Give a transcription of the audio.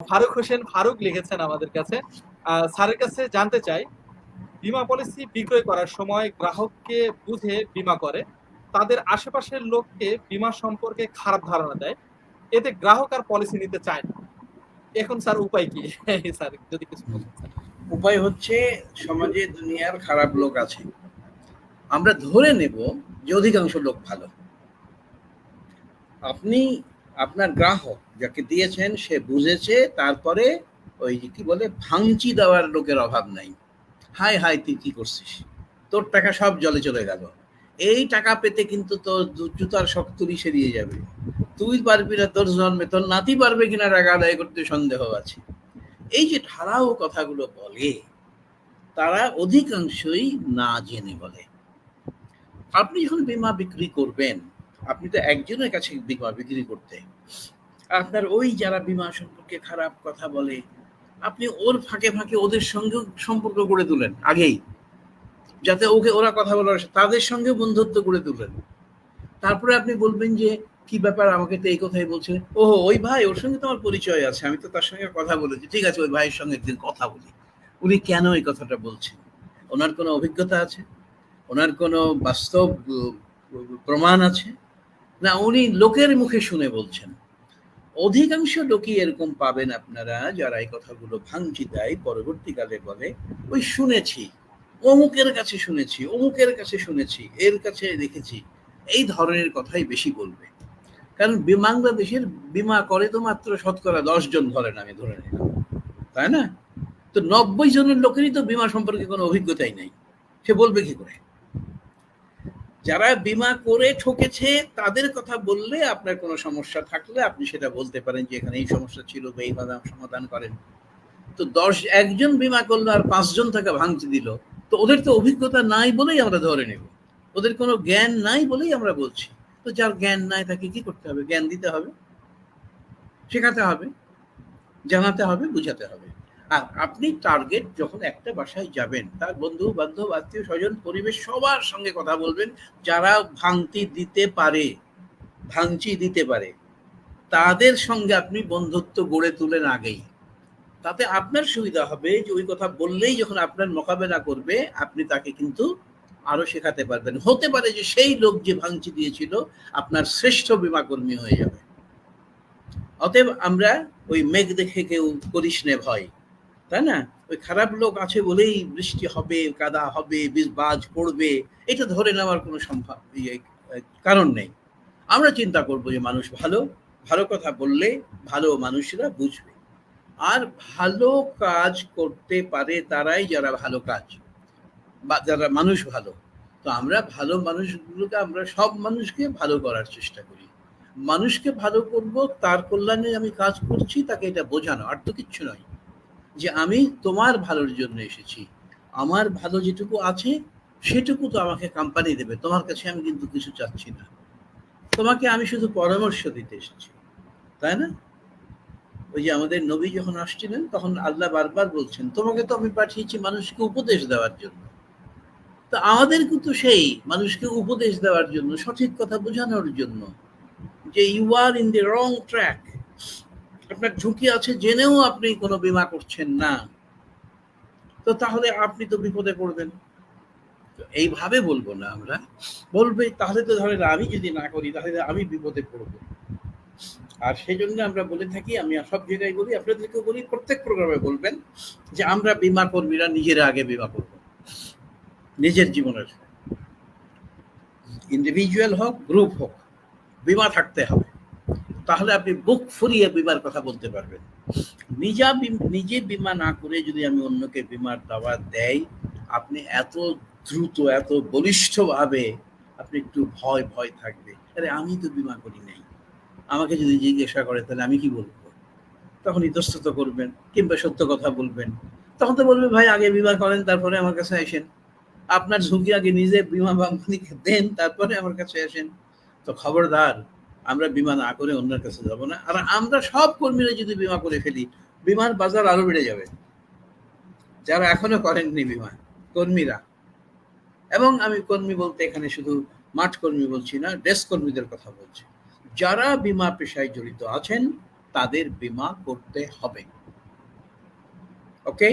ফারুক হোসেন ফারুক লিখেছেন আমাদের কাছে। স্যারের কাছে জানতে চাই, বীমা পলিসি বিক্রয় করার সময় গ্রাহককে বুঝে বিমা করে, তাদের আশেপাশের লোককে বিমা সম্পর্কে খারাপ ধারণা দেয়, এতে গ্রাহক আর পলিসি নিতে চায় না। এখন স্যার, উপায় কি? স্যার, যদি কিছু উপায় হচ্ছে, সমাজে দুনিয়ার খারাপ লোক আছে। আমরা ধরে নেব যে অধিকাংশ লোক ভালো। আপনি আপনার গ্রাহক যাকে দিয়েছেন, সে বুঝেছে, তারপরে ওই যে কি বলে, ভাঙচি দেওয়ার লোকের অভাব নাই। হাই হাই তুই কি করছিস? তোর টাকা সব জলে চলে গেল। এই টাকা পেতে কিন্তু তোর জুতার শক্তরি সেরিয়ে যাবে। তুই পারবি না তোর জন্মে, তোর নাতি পারবে কিনা টাকা আদায় করতে সন্দেহ আছে। এই যে ধারাও কথাগুলো বলে, তারা অধিকাংশই না জেনে বলে। আপনি যখন বীমা বিক্রি করবেন আপনি তো একজনের কাছে বীমা বিক্রি করতে। আপনার ওই যারা বীমা সম্পর্কে খারাপ কথা বলে, আপনি ওর ফাঁকে ফাঁকে ওদের সঙ্গে সম্পর্ক গড়ে তুলেন, আগেই। যাতে ওকে ওরা কথা বলার তাদের সঙ্গে বন্ধুত্ব গড়ে তুলেন। তারপরে আপনি বলবেন যে, কি ব্যাপার আমাকে তো এই কথাই বলছে? ও ওই ভাই, ওর সঙ্গে তো আমার পরিচয় আছে, আমি তো তার সঙ্গে কথা বলেছি। ঠিক আছে, ওই ভাইয়ের সঙ্গে একদিন কথা বলি। উনি কেন এই কথাটা বলছেন? ওনার কোনো অভিজ্ঞতা আছে? ওনার কোনো বাস্তব প্রমাণ আছে? না, উনি লোকের মুখে শুনে বলছেন। অধিকাংশ লোকই এরকম পাবেন আপনারা যারা এই কথাগুলো ভাঙচি দেয়, পরবর্তীকালে বলে, ওই শুনেছি, অমুকের কাছে শুনেছি, অমুকের কাছে শুনেছি, এর কাছে দেখেছি। এই ধরনের কথাই বেশি বলবে। কারণ বাংলাদেশের বিমা করে তো মাত্র শতকরা দশ জন ধরেন আমি ধরে নিলাম। তাই না? তো নব্বই জনের লোকেরই তো বিমা সম্পর্কে কোনো অভিজ্ঞতাই নাই। সে বলবে কি করে? যারা বিমা করে ঠকেছে, তাদের কথা বললে আপনার কোনো সমস্যা থাকলে আপনি সেটা বলতে পারেন যে এখানে এই সমস্যা ছিল বা এই বাধা সমাধান করেন। তো দশ, একজন বিমা করল আর পাঁচজন টাকা ভাঙতে দিল, তো ওদের তো অভিজ্ঞতা নাই বলেই আমরা ধরে নেব। ওদের কোনো জ্ঞান নাই বলেই আমরা বলছি। তো যার জ্ঞান নাই তাকে কি করতে হবে? জ্ঞান দিতে হবে, শেখাতে হবে, জানাতে হবে, বুঝাতে হবে। আর আপনি টার্গেট যখন একটা বাসায় যাবেন, তার বন্ধু, বান্ধব, আত্মীয়, স্বজন, পরিবেশ সবার সঙ্গে কথা বলবেন, যারা ভাঙতি দিতে পারে, ভাঙচি দিতে পারে, তাদের সঙ্গে আপনি বন্ধুত্ব গড়ে তুলেন আগেই। তাতে আপনার সুবিধা হবে যে ওই কথা বললেই যখন আপনার মোকাবেলা করবে, আপনি তাকে কিন্তু আরও শেখাতে পারবেন। হতে পারে যে সেই লোক যে ভাঙচি দিয়েছিল, আপনার শ্রেষ্ঠ বীমা কর্মী হয়ে যাবে। অতএব আমরা ওই মেঘ দেখে কেউ করিস নে ভয়। তাই না? ওই খারাপ লোক আছে বলেই বৃষ্টি হবে কাদা হবে বীজ পড়বে এটা ধরে নেওয়ার কোনো সম্ভব ইয়ে, কারণ নেই। আমরা চিন্তা করব যে মানুষ ভালো ভালো কথা বললে ভালো মানুষরা বুঝবে। আর ভালো কাজ করতে পারে তারাই যারা ভালো কাজ বা যারা মানুষ ভালো। তো আমরা ভালো মানুষগুলোকে আমরা সব মানুষকে ভালো করার চেষ্টা করি। মানুষকে ভালো করব তার কল্যাণে আমি কাজ করছি তাকে এটা বোঝানো। আর তো কিচ্ছু নয়। যে আমি তোমার ভালোর জন্য এসেছি। আমার ভালো যেটুকু আছে, সেটুকু তো আমাকে কোম্পানি দেবে। তোমার কাছে আমি কিন্তু কিছু চাচ্ছি না। তোমাকে আমি শুধু পরামর্শ দিতে এসেছি। তাই না? ওই যে আমাদের নবী যখন আসছিলেন, তখন আল্লাহ বারবার বলছেন, তোমাকে তো আমি পাঠিয়েছি মানুষকে উপদেশ দেওয়ার জন্য। তো আমাদের কিন্তু সেই মানুষকে উপদেশ দেওয়ার জন্য, সঠিক কথা বোঝানোর জন্য যে you are in the wrong track আপনার ঝুঁকি আছে জেনেও আপনি কোনো বিমা করছেন না। তো তাহলে আপনি তো বিপদে পড়বেন। এইভাবে বলব না আমরা। বলবে, তাহলে তো ধরেন আমি যদি না করি, তাহলে আমি বিপদে পড়ব। আর সেই জন্য আমরা বলে থাকি, আমি সব জায়গায় বলি আপনাদেরকে বলি, প্রত্যেক প্রোগ্রামে বলবেন যে আমরা বীমা কর্মীরা নিজেরা আগে বিমা করব। নিজের জীবনের। ইন্ডিভিজুয়াল হোক, গ্রুপ হোক, বিমা থাকতে হবে। তাহলে আপনি বুক ফুরিয়ে বিমার কথা বলতে পারবেন। নিজা নিজে বিমা না করে যদি আমি অন্যকে বিমার দাওয়া দেই, আপনি এত দ্রুত, এত বলিষ্ঠভাবে আপনি একটু ভয় ভয় থাকবে। আরে আমি তো বিমা করি নাই। আমাকে যদি জিজ্ঞাসা করে, তাহলে আমি কি বলব? তখন ইতস্তত করবেন, কিংবা সত্য কথা বলবেন। তখন তো বলবে, ভাই, আগে বিমা করেন, তারপরে আমার কাছে আসেন। আপনার ঝুঁকি আগে নিজে বিমা কোম্পানিকে দেন, তারপরে আমার কাছে আসেন। তো খবরদার আমরা বিমা না করে অন্যের কাছে যাব না। আর আমরা সব কর্মীরা যদি বিমা করে ফেলি, বিমার বাজার আরও বেড়ে যাবে। যারা এখনও করেননি বিমা, কর্মীরা। এবং আমি কর্মী বলতে এখানে শুধু মাঠ কর্মী বলছি না, ডেস্ক কর্মীদের কথা বলছি। যারা বিমা পেশায় জড়িত আছেন, তাদের বীমা করতে হবে। ওকে?